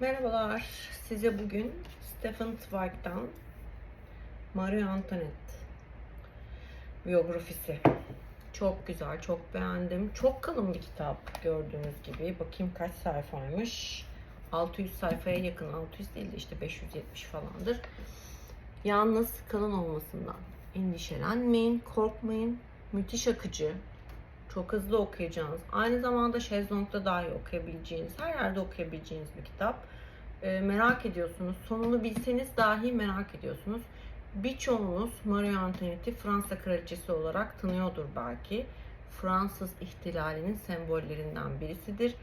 Merhabalar. Size bugün Stephen Zweig'dan Marie Antoinette biyografisi. Çok güzel, çok beğendim. Çok kalın bir kitap gördüğünüz gibi. Bakayım kaç sayfaymış. 600 sayfaya yakın. 600 değil de işte 570 falandır. Yalnız kalın olmasından endişelenmeyin, korkmayın. Müthiş akıcı. Çok hızlı okuyacağınız, aynı zamanda şezlongda dahi okuyabileceğiniz, her yerde okuyabileceğiniz bir kitap. Ee, merak ediyorsunuz, sonunu bilseniz dahi merak ediyorsunuz. Birçoğunuz Marie Antoinette'i Fransa kraliçesi olarak tanıyordur belki. Fransız ihtilalinin sembollerinden birisidir.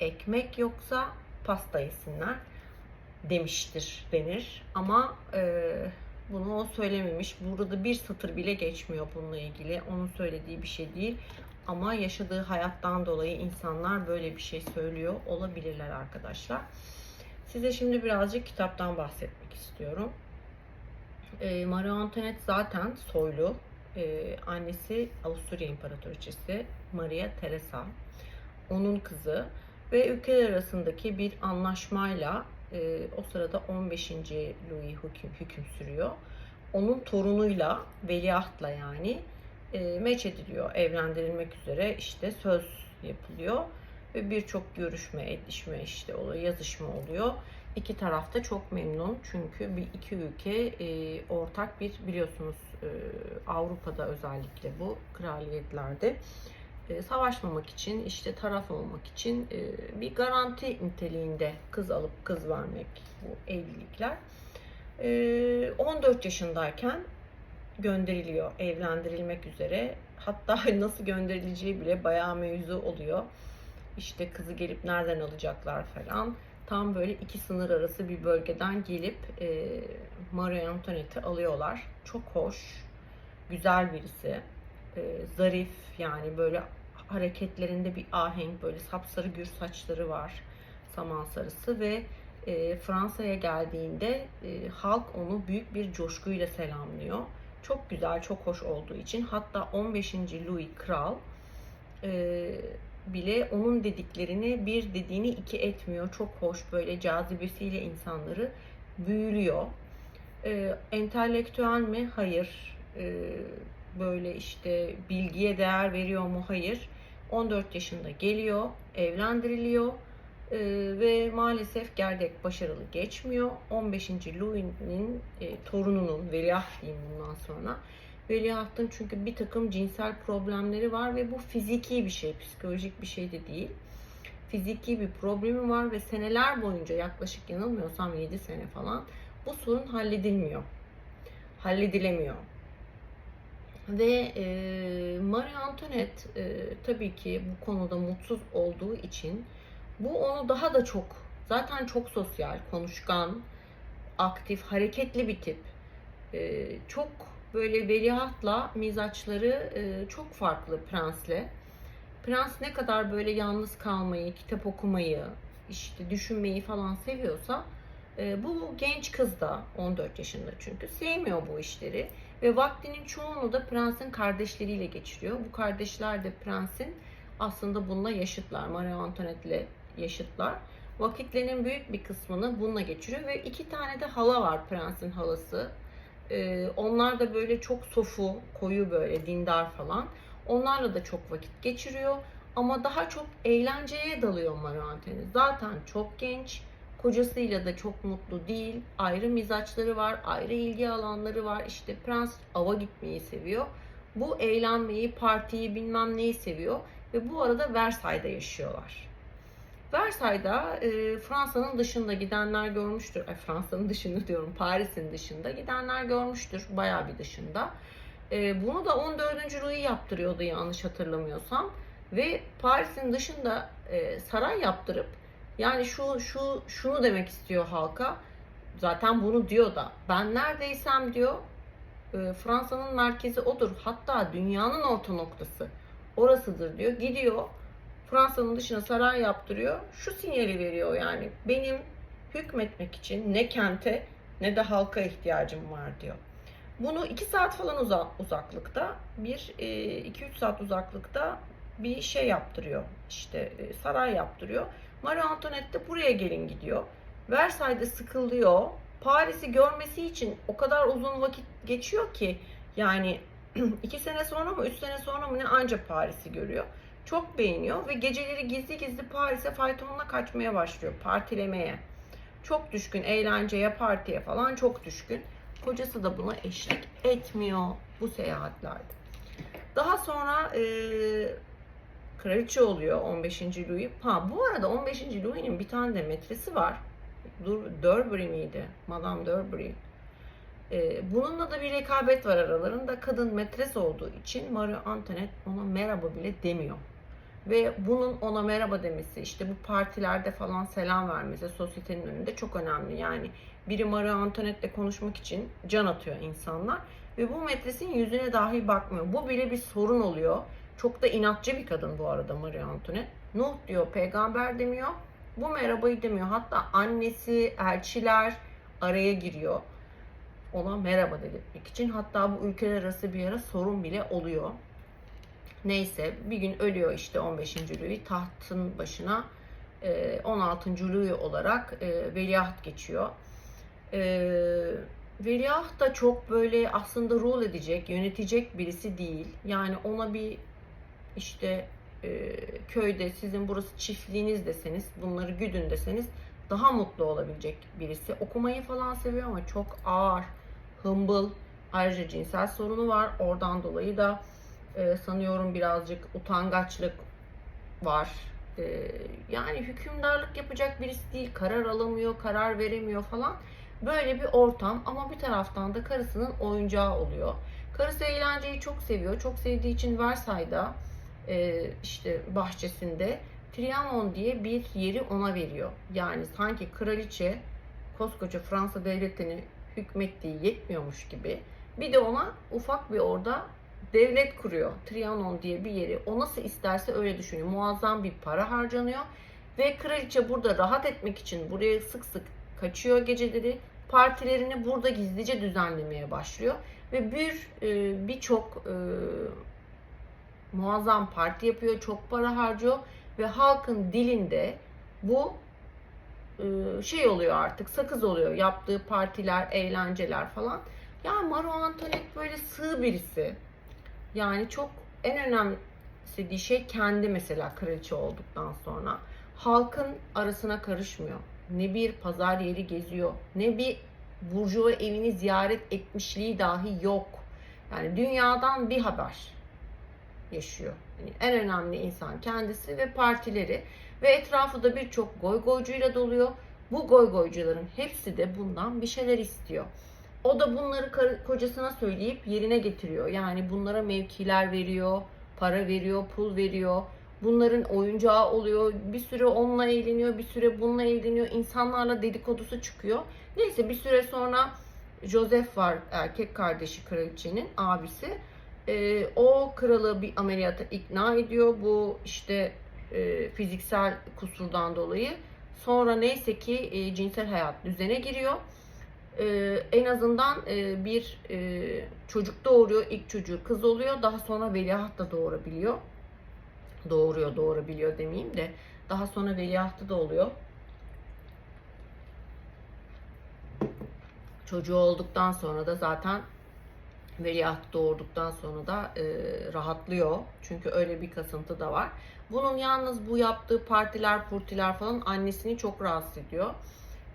Ekmek yoksa pasta yesinler demiştir denir. Ama e, bunu o söylememiş. Burada bir satır bile geçmiyor bununla ilgili. Onun söylediği bir şey değil. Ama yaşadığı hayattan dolayı insanlar böyle bir şey söylüyor olabilirler arkadaşlar. Size şimdi birazcık kitaptan bahsetmek istiyorum. E, Marie Antoinette zaten soylu. E, annesi Avusturya İmparatoriçesi Maria Theresa. Onun kızı ve ülkeler arasındaki bir anlaşmayla e, o sırada 15. Louis hüküm, hüküm sürüyor. Onun torunuyla, veliahtla yani e, meç ediliyor. Evlendirilmek üzere işte söz yapılıyor. Ve birçok görüşme, edişme işte oluyor, yazışma oluyor. İki taraf da çok memnun çünkü bir iki ülke e, ortak bir biliyorsunuz e, Avrupa'da özellikle bu kraliyetlerde e, savaşmamak için işte taraf olmak için e, bir garanti niteliğinde kız alıp kız vermek bu evlilikler. E, 14 yaşındayken gönderiliyor evlendirilmek üzere. Hatta nasıl gönderileceği bile bayağı mevzu oluyor. İşte kızı gelip nereden alacaklar falan. Tam böyle iki sınır arası bir bölgeden gelip e, Marie Antoinette'i alıyorlar. Çok hoş, güzel birisi. E, zarif yani böyle hareketlerinde bir ahenk böyle sapsarı gür saçları var. Saman sarısı ve e, Fransa'ya geldiğinde e, halk onu büyük bir coşkuyla selamlıyor. Çok güzel, çok hoş olduğu için hatta 15. Louis Kral e, bile onun dediklerini bir dediğini iki etmiyor. Çok hoş böyle cazibesiyle insanları büyülüyor. E, entelektüel mi? Hayır. E, böyle işte bilgiye değer veriyor mu? Hayır. 14 yaşında geliyor, evlendiriliyor e, ve maalesef gerdek başarılı geçmiyor. 15. Louis'nin e, torununun, veliaht diyeyim bundan sonra. Veliahtın çünkü bir takım cinsel problemleri var ve bu fiziki bir şey, psikolojik bir şey de değil. Fiziki bir problemi var ve seneler boyunca yaklaşık yanılmıyorsam 7 sene falan bu sorun halledilmiyor. Halledilemiyor. Ve e, Marie Antoinette e, tabii ki bu konuda mutsuz olduğu için bu onu daha da çok zaten çok sosyal, konuşkan, aktif, hareketli bir tip. E, çok böyle veliahtla mizaçları e, çok farklı prensle. Prens ne kadar böyle yalnız kalmayı, kitap okumayı, işte düşünmeyi falan seviyorsa e, bu genç kız da 14 yaşında çünkü sevmiyor bu işleri ve vaktinin çoğunu da prensin kardeşleriyle geçiriyor. Bu kardeşler de prensin aslında bununla yaşıtlar. Marie Antoinette ile yaşıtlar. Vakitlerinin büyük bir kısmını bununla geçiriyor ve iki tane de hala var prensin halası. Ee, onlar da böyle çok sofu, koyu böyle dindar falan. Onlarla da çok vakit geçiriyor. Ama daha çok eğlenceye dalıyor Antoinette. Zaten çok genç Kocasıyla da çok mutlu değil. Ayrı mizaçları var, ayrı ilgi alanları var. İşte prens ava gitmeyi seviyor. Bu eğlenmeyi, partiyi bilmem neyi seviyor. Ve bu arada Versailles'da yaşıyorlar. Versailles'da e, Fransa'nın dışında gidenler görmüştür. E, Fransa'nın dışında diyorum, Paris'in dışında gidenler görmüştür. Bayağı bir dışında. E, bunu da 14. Louis yaptırıyordu yanlış hatırlamıyorsam. Ve Paris'in dışında e, saray yaptırıp yani şu şu şunu demek istiyor halka. Zaten bunu diyor da. Ben neredeysem diyor e, Fransa'nın merkezi odur. Hatta dünyanın orta noktası orasıdır diyor. Gidiyor Fransa'nın dışına saray yaptırıyor. Şu sinyali veriyor yani. Benim hükmetmek için ne kente ne de halka ihtiyacım var diyor. Bunu 2 saat falan uzak, uzaklıkta bir 2-3 e, saat uzaklıkta bir şey yaptırıyor. İşte e, saray yaptırıyor. Marie Antoinette de buraya gelin gidiyor. Versailles'de sıkılıyor. Paris'i görmesi için o kadar uzun vakit geçiyor ki yani iki sene sonra mı üç sene sonra mı ne ancak Paris'i görüyor. Çok beğeniyor ve geceleri gizli gizli Paris'e faytonla kaçmaya başlıyor. Partilemeye. Çok düşkün. Eğlenceye, partiye falan çok düşkün. Kocası da buna eşlik etmiyor bu seyahatlerde. Daha sonra e, kraliçe oluyor 15. Louis. Ha bu arada 15. Louis'nin bir tane de metresi var. Dur, Durbury miydi? Madame Durbury. E, bununla da bir rekabet var aralarında. Kadın metres olduğu için Marie Antoinette ona merhaba bile demiyor. Ve bunun ona merhaba demesi, işte bu partilerde falan selam vermesi sosyetenin önünde çok önemli. Yani biri Marie Antoinette'le konuşmak için can atıyor insanlar. Ve bu metresin yüzüne dahi bakmıyor. Bu bile bir sorun oluyor. Çok da inatçı bir kadın bu arada Marie Antoinette. Nuh diyor, peygamber demiyor. Bu merhabayı demiyor. Hatta annesi, elçiler araya giriyor. Ona merhaba dedirtmek için. Hatta bu ülkeler arası bir ara sorun bile oluyor. Neyse bir gün ölüyor işte 15. Louis tahtın başına e, 16. Louis olarak e, veliaht geçiyor. E, veliaht da çok böyle aslında rule edecek, yönetecek birisi değil. Yani ona bir işte e, köyde sizin burası çiftliğiniz deseniz, bunları güdün deseniz daha mutlu olabilecek birisi. Okumayı falan seviyor ama çok ağır, hımbıl. Ayrıca cinsel sorunu var. Oradan dolayı da e, sanıyorum birazcık utangaçlık var. E, yani hükümdarlık yapacak birisi değil. Karar alamıyor, karar veremiyor falan. Böyle bir ortam ama bir taraftan da karısının oyuncağı oluyor. Karısı eğlenceyi çok seviyor. Çok sevdiği için Versailles'da e, işte bahçesinde Trianon diye bir yeri ona veriyor. Yani sanki kraliçe koskoca Fransa devletini hükmettiği yetmiyormuş gibi bir de ona ufak bir orada devlet kuruyor. Trianon diye bir yeri. O nasıl isterse öyle düşünüyor. Muazzam bir para harcanıyor. Ve kraliçe burada rahat etmek için buraya sık sık kaçıyor geceleri. Partilerini burada gizlice düzenlemeye başlıyor. Ve bir e, birçok e, muazzam parti yapıyor. Çok para harcıyor. Ve halkın dilinde bu e, şey oluyor artık sakız oluyor. Yaptığı partiler, eğlenceler falan. Yani Marie Antoinette böyle sığ birisi. Yani çok en önemsediği şey kendi mesela kraliçe olduktan sonra. Halkın arasına karışmıyor. Ne bir pazar yeri geziyor, ne bir burjuva evini ziyaret etmişliği dahi yok. Yani dünyadan bir haber yaşıyor. Yani en önemli insan kendisi ve partileri ve etrafı da birçok goygoycuyla doluyor. Bu goygoycuların hepsi de bundan bir şeyler istiyor. O da bunları kocasına söyleyip yerine getiriyor. Yani bunlara mevkiler veriyor, para veriyor, pul veriyor. Bunların oyuncağı oluyor. Bir süre onunla eğleniyor, bir süre bununla eğleniyor. İnsanlarla dedikodusu çıkıyor. Neyse bir süre sonra Joseph var, erkek kardeşi kraliçenin abisi. Ee, o kralı bir ameliyata ikna ediyor. Bu işte e, fiziksel kusurdan dolayı. Sonra neyse ki e, cinsel hayat düzene giriyor e, en azından e, bir e, çocuk doğuruyor. İlk çocuğu kız oluyor. Daha sonra veliaht da doğurabiliyor. Doğuruyor, doğurabiliyor demeyeyim de. Daha sonra veliahtı da oluyor. Çocuğu olduktan sonra da zaten veliaht doğurduktan sonra da e, rahatlıyor. Çünkü öyle bir kasıntı da var. Bunun yalnız bu yaptığı partiler, purtiler falan annesini çok rahatsız ediyor.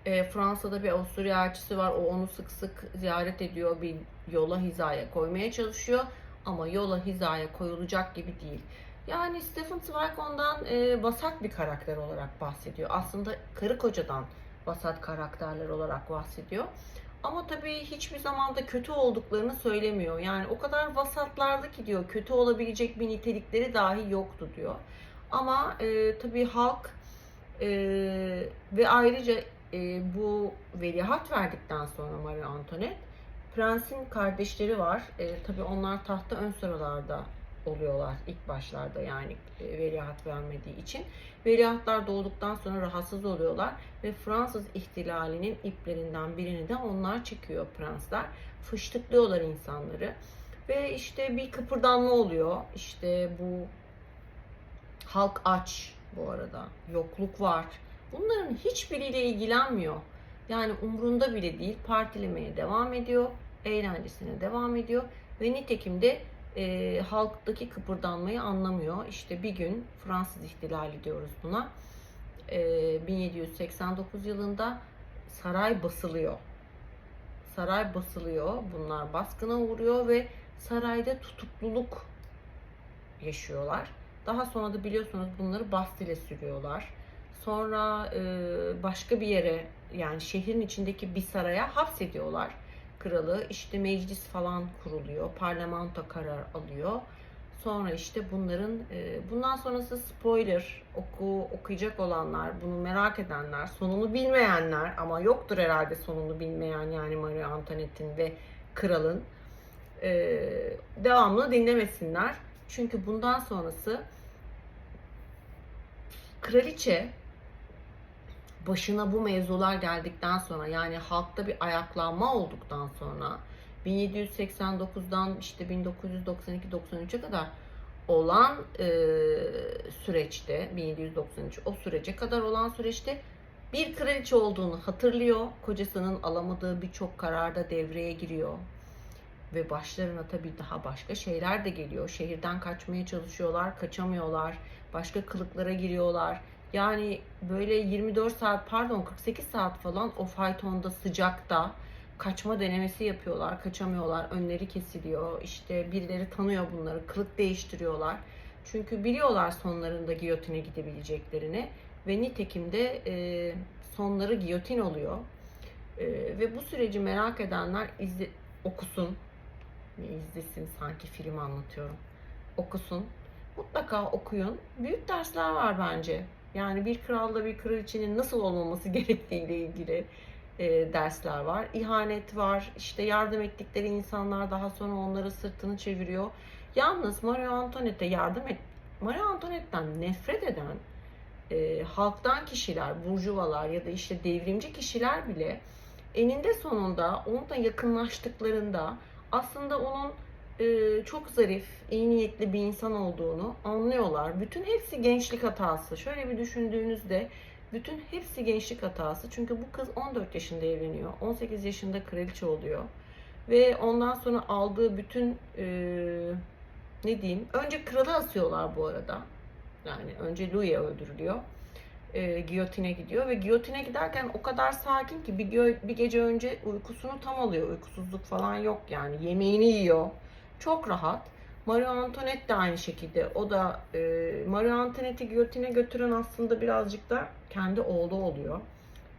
E, Fransa'da bir Avusturya elçisi var. O onu sık sık ziyaret ediyor. Bir yola hizaya koymaya çalışıyor. Ama yola hizaya koyulacak gibi değil. Yani Stephen Zweig ondan e, vasat bir karakter olarak bahsediyor. Aslında karı kocadan vasat karakterler olarak bahsediyor. Ama tabii hiçbir zaman da kötü olduklarını söylemiyor. Yani o kadar vasatlardı ki diyor kötü olabilecek bir nitelikleri dahi yoktu diyor. Ama e, tabii halk e, ve ayrıca e, bu veliaht verdikten sonra Marie Antoinette prensin kardeşleri var. E, tabii onlar tahta ön sıralarda oluyorlar ilk başlarda yani e, veliaht vermediği için. Veliahtlar doğduktan sonra rahatsız oluyorlar ve Fransız ihtilalinin iplerinden birini de onlar çekiyor prensler. Fıştıklıyorlar insanları. Ve işte bir kıpırdanma oluyor. İşte bu halk aç bu arada. Yokluk var. Bunların hiçbiriyle ilgilenmiyor. Yani umrunda bile değil. Partilemeye devam ediyor. Eğlencesine devam ediyor. Ve nitekim de e, halktaki kıpırdanmayı anlamıyor. İşte bir gün Fransız ihtilali diyoruz buna. E, 1789 yılında saray basılıyor. Saray basılıyor. Bunlar baskına uğruyor ve sarayda tutukluluk yaşıyorlar. Daha sonra da biliyorsunuz bunları Bastille sürüyorlar. Sonra e, başka bir yere yani şehrin içindeki bir saraya hapsediyorlar kralı. İşte meclis falan kuruluyor. Parlamento karar alıyor. Sonra işte bunların e, bundan sonrası spoiler oku okuyacak olanlar, bunu merak edenler, sonunu bilmeyenler ama yoktur herhalde sonunu bilmeyen yani Marie Antoinette'in ve kralın e, devamlı dinlemesinler. Çünkü bundan sonrası kraliçe başına bu mevzular geldikten sonra yani halkta bir ayaklanma olduktan sonra 1789'dan işte 1992-93'e kadar olan e, süreçte 1793 o sürece kadar olan süreçte bir kraliçe olduğunu hatırlıyor. Kocasının alamadığı birçok kararda devreye giriyor. Ve başlarına tabii daha başka şeyler de geliyor. Şehirden kaçmaya çalışıyorlar, kaçamıyorlar. Başka kılıklara giriyorlar. Yani böyle 24 saat pardon 48 saat falan o faytonda sıcakta kaçma denemesi yapıyorlar. Kaçamıyorlar. Önleri kesiliyor. İşte birileri tanıyor bunları. Kılık değiştiriyorlar. Çünkü biliyorlar sonlarında giyotine gidebileceklerini. Ve nitekim de e, sonları giyotin oluyor. E, ve bu süreci merak edenler izle, okusun. İzlesin sanki film anlatıyorum. Okusun. Mutlaka okuyun. Büyük dersler var bence. Yani bir kralla bir kraliçenin nasıl olmaması gerektiğiyle ilgili e, dersler var. İhanet var. İşte yardım ettikleri insanlar daha sonra onlara sırtını çeviriyor. Yalnız Marie Antoinette'e yardım et. Marie Antoinette'den nefret eden e, halktan kişiler, burjuvalar ya da işte devrimci kişiler bile eninde sonunda onunla yakınlaştıklarında aslında onun e, çok zarif, iyi niyetli bir insan olduğunu anlıyorlar. Bütün hepsi gençlik hatası. Şöyle bir düşündüğünüzde bütün hepsi gençlik hatası. Çünkü bu kız 14 yaşında evleniyor. 18 yaşında kraliçe oluyor. Ve ondan sonra aldığı bütün e, ne diyeyim? Önce kralı asıyorlar bu arada. Yani önce Louis öldürülüyor. E, giyotine gidiyor ve giyotine giderken o kadar sakin ki bir, bir gece önce uykusunu tam alıyor. Uykusuzluk falan yok yani. Yemeğini yiyor. Çok rahat. Marie Antoinette de aynı şekilde. O da e, Marie Antoinette'i giyotine götüren aslında birazcık da kendi oğlu oluyor.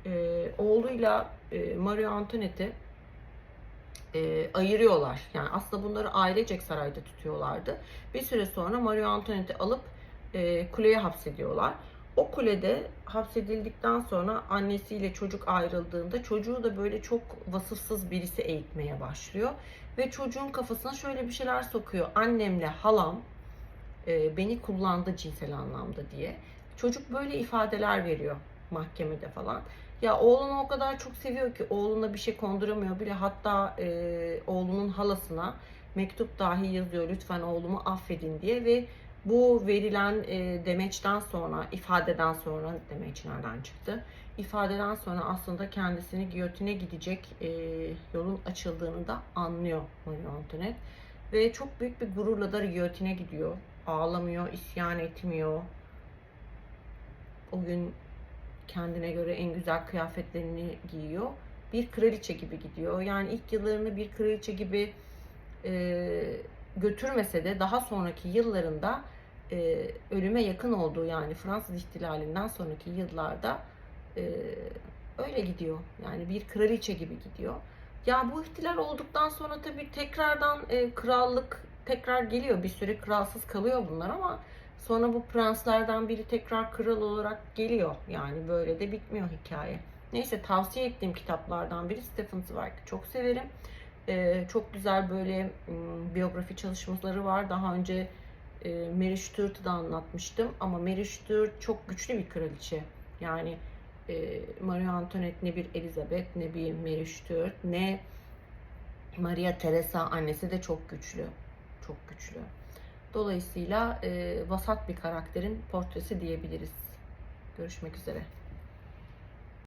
E, oğluyla e, Marie Antoinette'i e, ayırıyorlar. Yani aslında bunları ailecek sarayda tutuyorlardı. Bir süre sonra Marie Antoinette'i alıp e, kuleye hapsediyorlar. O kulede hapsedildikten sonra annesiyle çocuk ayrıldığında çocuğu da böyle çok vasıfsız birisi eğitmeye başlıyor. Ve çocuğun kafasına şöyle bir şeyler sokuyor. Annemle halam e, beni kullandı cinsel anlamda diye. Çocuk böyle ifadeler veriyor mahkemede falan. Ya oğlunu o kadar çok seviyor ki oğluna bir şey konduramıyor bile. Hatta e, oğlunun halasına mektup dahi yazıyor lütfen oğlumu affedin diye ve bu verilen e, demeçten sonra, ifadeden sonra, demeç nereden çıktı? İfadeden sonra aslında kendisini giyotine gidecek e, yolun açıldığını da anlıyor Marie Antoinette. Ve çok büyük bir gururla da giyotine gidiyor. Ağlamıyor, isyan etmiyor. O gün kendine göre en güzel kıyafetlerini giyiyor. Bir kraliçe gibi gidiyor. Yani ilk yıllarını bir kraliçe gibi e, götürmese de daha sonraki yıllarında e, ölüme yakın olduğu yani Fransız ihtilalinden sonraki yıllarda e, öyle gidiyor. Yani bir kraliçe gibi gidiyor. Ya bu ihtilal olduktan sonra tabii tekrardan e, krallık tekrar geliyor. Bir süre kralsız kalıyor bunlar ama sonra bu prenslerden biri tekrar kral olarak geliyor. Yani böyle de bitmiyor hikaye. Neyse tavsiye ettiğim kitaplardan biri Stephen Zweig. Çok severim. E, çok güzel böyle m, biyografi çalışmaları var. Daha önce e, Mary Stuart'ı da anlatmıştım ama Mary Stuart çok güçlü bir kraliçe. Yani e, Marie Antoinette ne bir Elizabeth ne bir Mary Stuart ne Maria Teresa annesi de çok güçlü. Çok güçlü. Dolayısıyla e, vasat bir karakterin portresi diyebiliriz. Görüşmek üzere.